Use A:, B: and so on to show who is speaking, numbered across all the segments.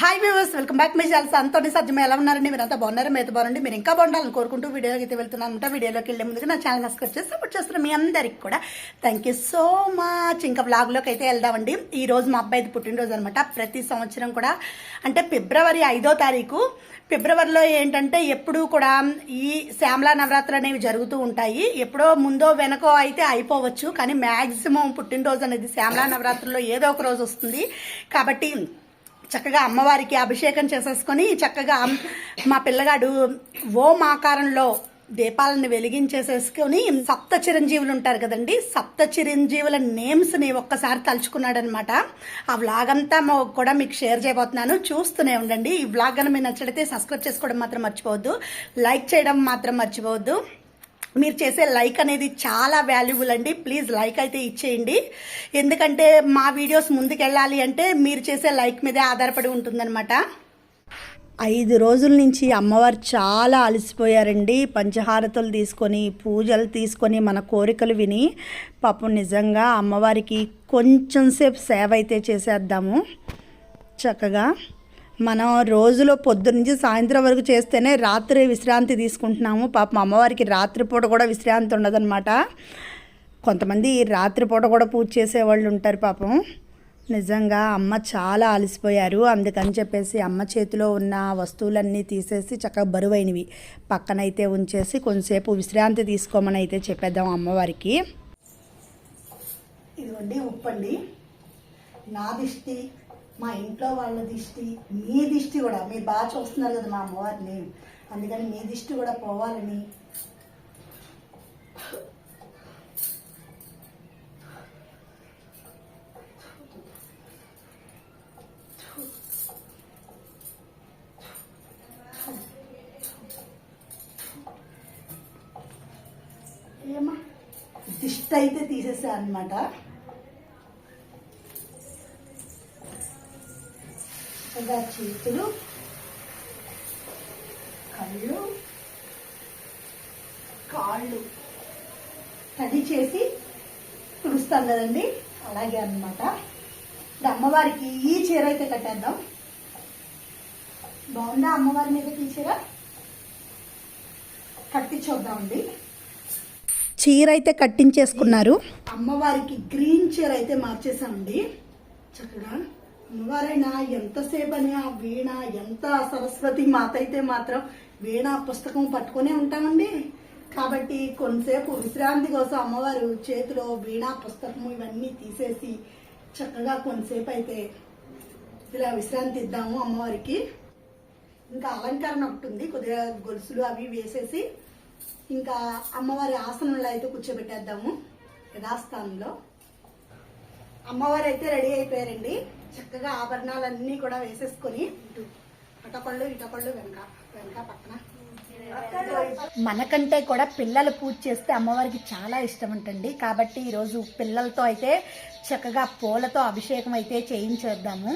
A: Hi viewers welcome back మీ channel సంతోని సజ్జమ ఎలా ఉన్నారండి? మీరు అంతా బాగున్నారు? మీతో బాగుండి మీరు ఇంకా బాగుండాలని కోరుకుంటూ వీడియోకి అయితే వెళ్తున్నాను అనమాట వీడియోలోకి వెళ్ళే ముందుగా నా ఛానల్ సబ్స్క్రైబ్ చేసి సపోర్ట్ చేస్తున్న మీ అందరికి కూడా థ్యాంక్ యూ సో మచ్ ఇంకా బ్లాగ్లోకి అయితే వెళ్దామండి. ఈ రోజు మా అబ్బాయిది పుట్టినరోజు అనమాట ప్రతి సంవత్సరం కూడా అంటే ఫిబ్రవరి ఐదో తారీఖు ఫిబ్రవరిలో ఏంటంటే ఎప్పుడూ కూడా ఈ శ్యామలా నవరాత్రులు అనేవి జరుగుతూ ఉంటాయి. ఎప్పుడో ముందో వెనకో అయితే అయిపోవచ్చు. కానీ మ్యాక్సిమం పుట్టినరోజు అనేది శ్యామలా నవరాత్రుల్లో ఏదో ఒక రోజు వస్తుంది. కాబట్టి చక్కగా అమ్మవారికి అభిషేకం చేసేసుకొని చక్కగా మా పిల్లగాడు ఓం ఆకారంలో దీపాలను వెలిగించేసేసుకొని సప్త చిరంజీవులు ఉంటారు కదండి సప్త చిరంజీవుల నేమ్స్ని ఒక్కసారి తలుచుకున్నాడనమాట. ఆ వ్లాగ్ అంతా కూడా మీకు షేర్ చేయబోతున్నాను. చూస్తూనే ఉండండి. ఈ వ్లాగ్ కనుక మీరు నచ్చితే సబ్స్క్రైబ్ చేసుకోవడం మాత్రం మర్చిపోవద్దు. లైక్ చేయడం మాత్రం మర్చిపోవద్దు. మీరు చేసే లైక్ అనేది చాలా వాల్యుబుల్ అండి. ప్లీజ్ లైక్ అయితే ఇచ్చేయండి. ఎందుకంటే మా వీడియోస్ ముందుకెళ్ళాలి అంటే మీరు చేసే లైక్ మీదే ఆధారపడి ఉంటుందన్నమాట. ఐదు రోజుల నుంచి అమ్మవారు చాలా అలసిపోయారండి. పంచహారతులు తీసుకొని పూజలు తీసుకొని మన కోరికలు విని పాపం నిజంగా అమ్మవారికి కొంచెం సేపు సేవ అయితే చేసేద్దాము. చక్కగా మనం రోజులో పొద్దునుంచి సాయంత్రం వరకు చేస్తేనే రాత్రి విశ్రాంతి తీసుకుంటున్నాము. పాపం అమ్మవారికి రాత్రిపూట కూడా విశ్రాంతి ఉండదన్నమాట. కొంతమంది రాత్రిపూట కూడా పూజ చేసేవాళ్ళు ఉంటారు పాపం. నిజంగా అమ్మ చాలా అలసిపోయారు. అందుకని చెప్పేసి అమ్మ చేతిలో ఉన్న వస్తువులన్నీ తీసేసి చక్కగా బరువైనవి పక్కనైతే ఉంచేసి కొంతసేపు విశ్రాంతి తీసుకోమని అయితే చెప్పేద్దాం అమ్మవారికి. ఇదిగోండి ఉప్పండి. నా దిష్టి మా ఇంట్లో వాళ్ళ దిష్టి మీ దిష్టి కూడా మీరు బాగా చూస్తున్నారు కదా మా అమ్మవారిని. అందుకని మీ దిష్టి కూడా పోవాలని. దిష్టి అయితే తీసేసా అనమాట చక్కగా చేతులు కళ్ళు కాళ్ళు. తడి చేసి తుడుస్తాం కదండి? అలాగే అన్నమాట. ఇప్పుడు అమ్మవారికి ఈ చీర అయితే కట్టేద్దాం. బాగుందా అమ్మవారి మీద ఈ చీర? కట్టి చూద్దామండి. చీర అయితే కట్టించేసుకున్నారు. అమ్మవారికి గ్రీన్ చీర అయితే మార్చేసామండి చక్కగా అమ్మవారైనా ఎంతసేపు అని ఆ వీణ ఎంత సరస్వతి మాత అయితే మాత్రం వీణ పుస్తకం పట్టుకునే ఉంటామండి. కాబట్టి కొంతసేపు విశ్రాంతి కోసం అమ్మవారు చేతిలో వీణా పుస్తకము ఇవన్నీ తీసేసి చక్కగా కొంతసేపు అయితే ఇలా విశ్రాంతి ఇద్దాము అమ్మవారికి. ఇంకా అలంకరణ ఒకటి ఉంది కొద్దిగా గొలుసులు అవి వేసేసి ఇంకా అమ్మవారి ఆసనంలో అయితే కూర్చోబెట్టేద్దాము యథాస్థానంలో. అమ్మవారు అయితే రెడీ అయిపోయారండి. చక్కగా ఆభరణాలన్నీ కూడా వేసేసుకొని ఇటు అటపళ్ళు ఇటపళ్ళు వెనక వెనక పక్కన. మనకంటే కూడా పిల్లలు పూజ చేస్తే అమ్మవారికి చాలా ఇష్టం ఉంటుంది కాబట్టి ఈరోజు పిల్లలతో అయితే చక్కగా పూలతో అభిషేకం అయితే చేయించేద్దాము.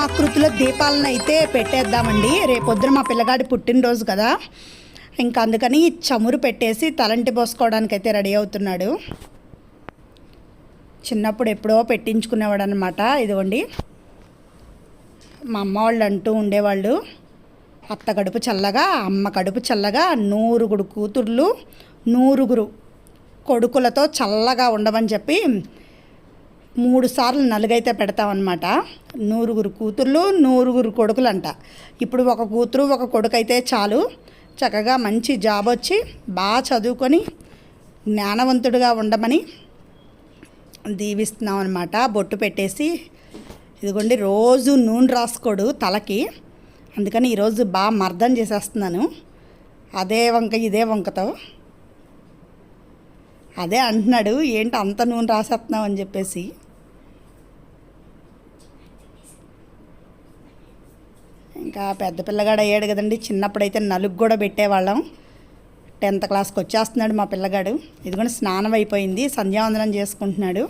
A: దీపాలను అయితే పెట్టేద్దామండి. రేపొద్దున మా పిల్లగాడి పుట్టినరోజు కదా. ఇంకా అందుకని చమురు పెట్టేసి తలంటి పోసుకోవడానికి అయితే రెడీ అవుతున్నాడు. చిన్నప్పుడు ఎప్పుడో పెట్టించుకునేవాడు అనమాట ఇదిగోండి. మా అమ్మ వాళ్ళు అంటూ ఉండేవాళ్ళు అత్త కడుపు చల్లగా అమ్మ కడుపు చల్లగా నూరుగుడు కూతుర్లు నూరుగురు కొడుకులతో చల్లగా ఉండమని చెప్పి మూడు సార్లు నలుగైతే పెడతామన్నమాట. నూరుగురు కూతుర్లు నూరుగురు కొడుకులంట. ఇప్పుడు ఒక కూతురు ఒక కొడుకు అయితే చాలు. చక్కగా మంచి జాబ్ వచ్చి బాగా చదువుకొని జ్ఞానవంతుడిగా ఉండమని దీవిస్తున్నాం అనమాట బొట్టు పెట్టేసి ఇదిగోండి రోజు నూనె రాసుకోడు తలకి. అందుకని ఈరోజు బాగా మర్దం చేసేస్తున్నాను. అదే వంక ఇదే వంకతో. అదే అంటున్నాడు ఏంటి అంత నూనె రాసేస్తున్నావు? అని చెప్పేసి. ఇంకా పెద్ద పిల్లగాడు అయ్యాడు కదండి. చిన్నప్పుడైతే నలుగు కూడా పెట్టేవాళ్ళం. టెన్త్ క్లాస్కి వచ్చేస్తున్నాడు మా పిల్లగాడు. ఇదిగోని స్నానం అయిపోయింది సంధ్యావందనం చేసుకుంటున్నాడు.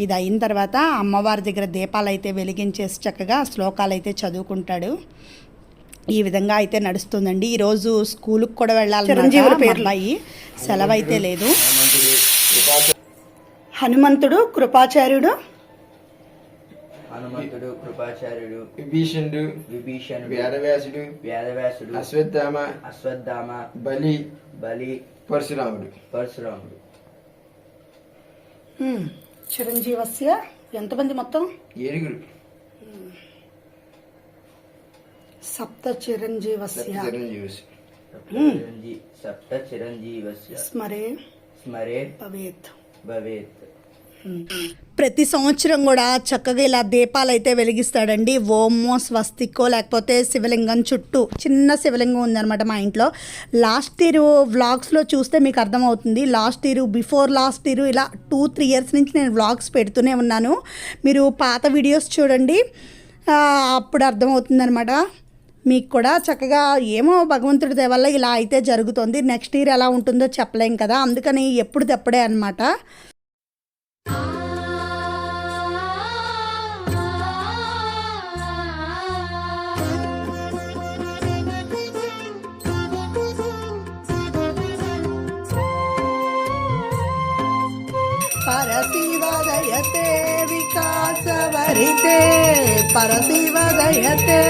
A: ఇది అయిన తర్వాత అమ్మవారి దగ్గర దీపాలు అయితే వెలిగించేసి చక్కగా శ్లోకాలు అయితే చదువుకుంటాడు. ఈ విధంగా అయితే నడుస్తుందండి. ఈరోజు స్కూల్కి కూడా వెళ్ళాలి. అబ్బాయి సెలవు అయితే లేదు.
B: హనుమంతుడు కృపాచార్యుడు.
C: హనుమంతుడు కృపాచార్యుడు
D: విభీషణుడు
C: విభీషణుడు
D: వేదవ్యాసుడు
C: వ్యాధవ్యాసుడు
D: అశ్వత్థామ
C: అశ్వత్థామ
D: బలి
C: బలి
D: పరశురాముడు.
C: పరశురాముడు.
B: చిరంజీవస్య ఎంతమంది మొత్తం?
D: ఏడుగురు.
B: సప్త చిరంజీవస్య.
D: చిరంజీవి
C: సప్త చిరంజీ సప్త చిరంజీవస్య.
B: స్మరే.
C: స్మరే.
B: భవేత్.
C: భవేత్.
A: ప్రతి సంవత్సరం కూడా చక్కగా ఇలా దీపాలు అయితే వెలిగిస్తాడండి. ఓమో స్వస్తికో లేకపోతే శివలింగం చుట్టూ చిన్న శివలింగం ఉందన్నమాట మా ఇంట్లో. లాస్ట్ ఇయర్ వ్లాగ్స్లో చూస్తే మీకు అర్థమవుతుంది. Last year before last year ఇలా టూ త్రీ ఇయర్స్ నుంచి నేను వ్లాగ్స్ పెడుతూనే ఉన్నాను. మీరు పాత వీడియోస్ చూడండి. అప్పుడు అర్థమవుతుందన్నమాట. మీకు కూడా చక్కగా ఏమో భగవంతుడి దయ వల్ల ఇలా అయితే జరుగుతుంది. నెక్స్ట్ ఇయర్ ఎలా ఉంటుందో చెప్పలేం కదా. అందుకని ఎప్పుడు తెప్పుడే అనమాట పరశివదయతే వికాసవరితే పరశివదయతే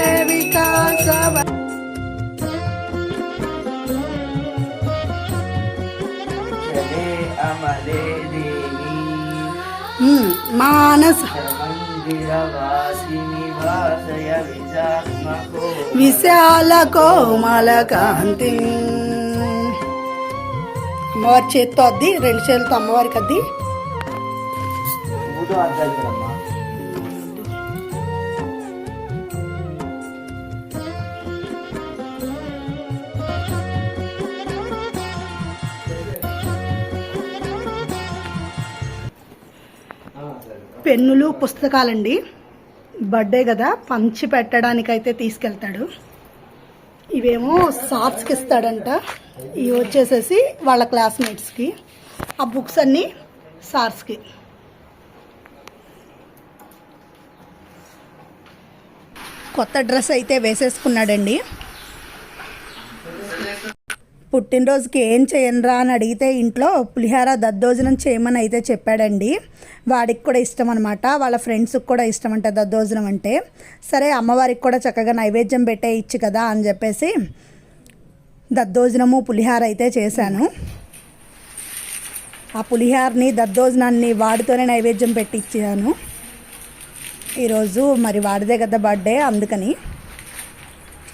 A: మానస. విశాల కోమల కాంతి. అమ్మవారి చేత్తో అద్ది రెండు చేతులతో అమ్మవారికి అద్ది. పెన్నులు పుస్తకాలండి. బర్త్డే కదా పంచి పెట్టడానికైతే తీసుకెళ్తాడు. ఇవేమో సార్స్కి ఇస్తాడంట. ఇవి వచ్చేసేసి వాళ్ళ క్లాస్మేట్స్కి. ఆ బుక్స్ అన్నీ సార్స్కి. కొత్త డ్రెస్ అయితే వేసేసుకున్నాడండి. పుట్టినరోజుకి ఏం చేయనురా అని అడిగితే ఇంట్లో పులిహార దద్దోజనం చేయమని అయితే చెప్పాడండి. వాడికి కూడా ఇష్టం అనమాట వాళ్ళ ఫ్రెండ్స్కి కూడా ఇష్టం అంట దద్దోజనం అంటే. సరే అమ్మవారికి కూడా చక్కగా నైవేద్యం పెట్టే ఇచ్చు కదా అని చెప్పేసి దద్దోజనము పులిహార అయితే చేశాను. ఆ పులిహారని దద్దోజనాన్ని వాడితోనే నైవేద్యం పెట్టి ఇచ్చాను. ఈరోజు మరి వాడిదే కదా బర్త్డే అందుకని.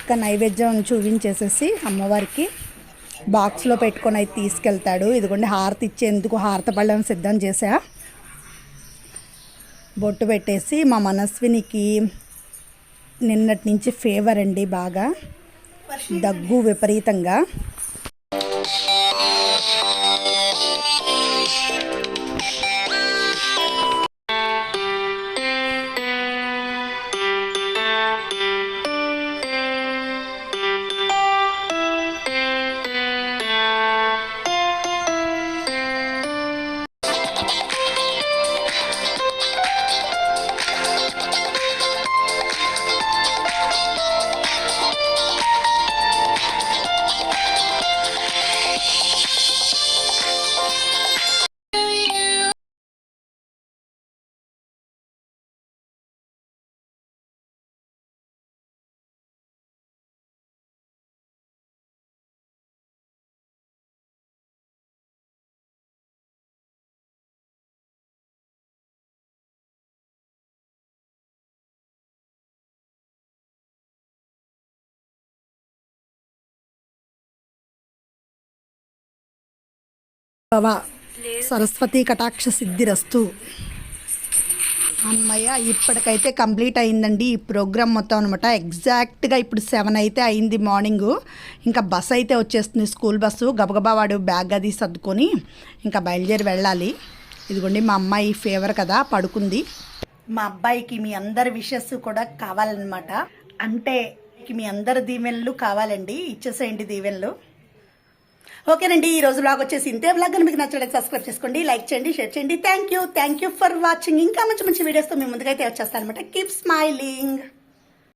A: ఇంకా నైవేద్యం చూపించేసేసి అమ్మవారికి బాక్స్లో పెట్టుకొని అయితే తీసుకెళ్తాడు. ఇదిగోండి హారతి ఇచ్చేందుకు హారత పళ్ళం సిద్ధం చేశా. బొట్టు పెట్టేసి మా మనస్వినికి నిన్నటి నుంచి ఫేవర్ అండి బాగా. దగ్గు విపరీతంగా. భవ సరస్వతి కటాక్ష సిద్ధిరస్తు. అమ్మయ్య ఇప్పటికైతే కంప్లీట్ అయిందండి ఈ ప్రోగ్రామ్ మొత్తం అనమాట ఎగ్జాక్ట్గా ఇప్పుడు సెవెన్ అయితే అయింది మార్నింగ్. ఇంకా బస్ అయితే వచ్చేస్తుంది స్కూల్ బస్సు. గబగబా వాడు బ్యాగ్ అది సర్దుకొని ఇంకా బయలుదేరి వెళ్ళాలి. ఇదిగోండి మా అమ్మాయి ఫేవర్ కదా పడుకుంది. మా అబ్బాయికి మీ అందరి విషెస్ కూడా కావాలన్నమాట. అంటే మీ అందరి దీవెనలు కావాలండి ఇచ్చేసేయండి దీవెనలు. ఓకేనండి ఈ రోజు బ్లాగ్ వచ్చేసి ఇంతే. బ్లాగ్ మీకు నచ్చడానికి సబ్స్క్రైబ్ చేసుకోండి లైక్ చేయండి షేర్ చేయండి. Thank you thank you for watching ఇంకా మంచి మంచి వీడియోస్తో మీ ముందుకైతే వచ్చేస్తాను అనమాట కీప్ స్మైలింగ్